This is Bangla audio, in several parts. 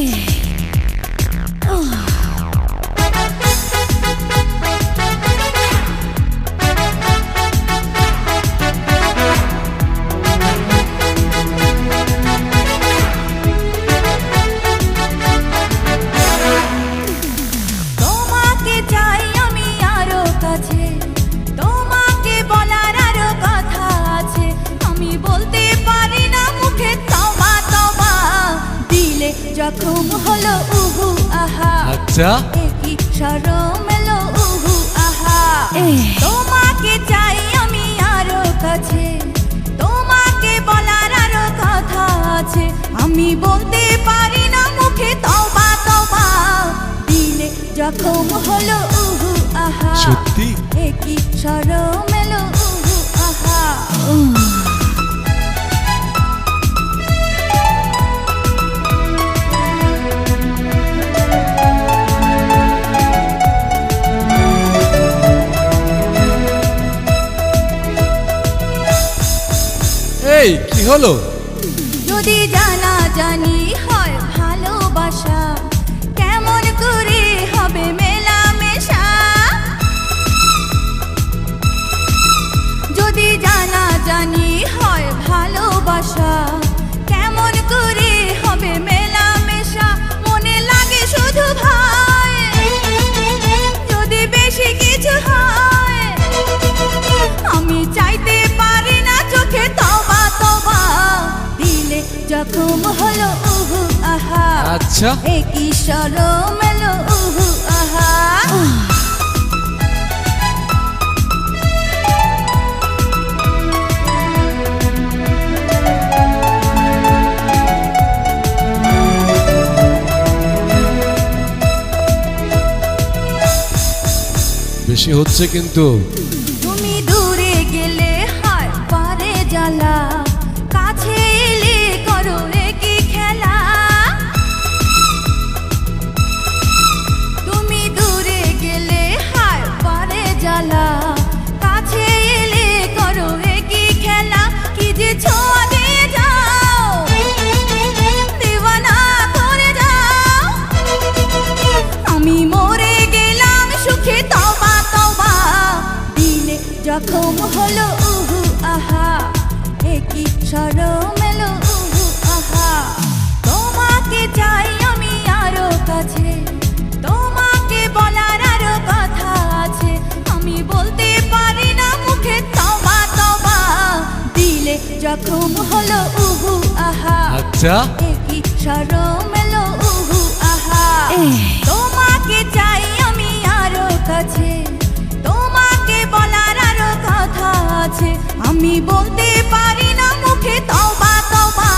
তোমাকে জখম হলো উহু আহা। আচ্ছা। একই সরম এলো উহু আহা। তোমাকে চাই আমি আরও কাছে। তোমাকে বলার আরও কথা আছে। আমি বলতে পারি না মুখে তবা তবা দিলে জখম হলো উহু আহা। সত্যি? একই সরম এলো উহু আহা। এই কি হলো? যদি জানা জানি হয় ভালোবাসা। জখম হলো উহু আহা। আচ্ছা। একই সরম এলো উহু আহা। বেশি হচ্ছে কিন্তু। হলো উহু আহা। একই সরম এলো উহু আহা। তোমাকে চাই আমি আরও কাছে। তোমাকে বলার আরও কথা আছে। আমি বলতে পারি না মুখে তবা তবা। দিলে জখম হলো উহু আহা। আচ্ছা। একই সরম এলো উহু আহা। তোমাকে বলতে পারি না মুখে তবা তবা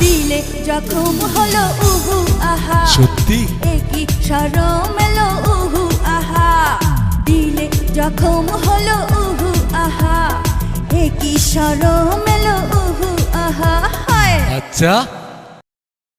দিলে জখম হলো উহু আহা। সত্যি? একই সরম এলো উহু আহা। দিলে জখম হলো উহু আহা। একই সরম এলো উহু আহা। হয়। আচ্ছা?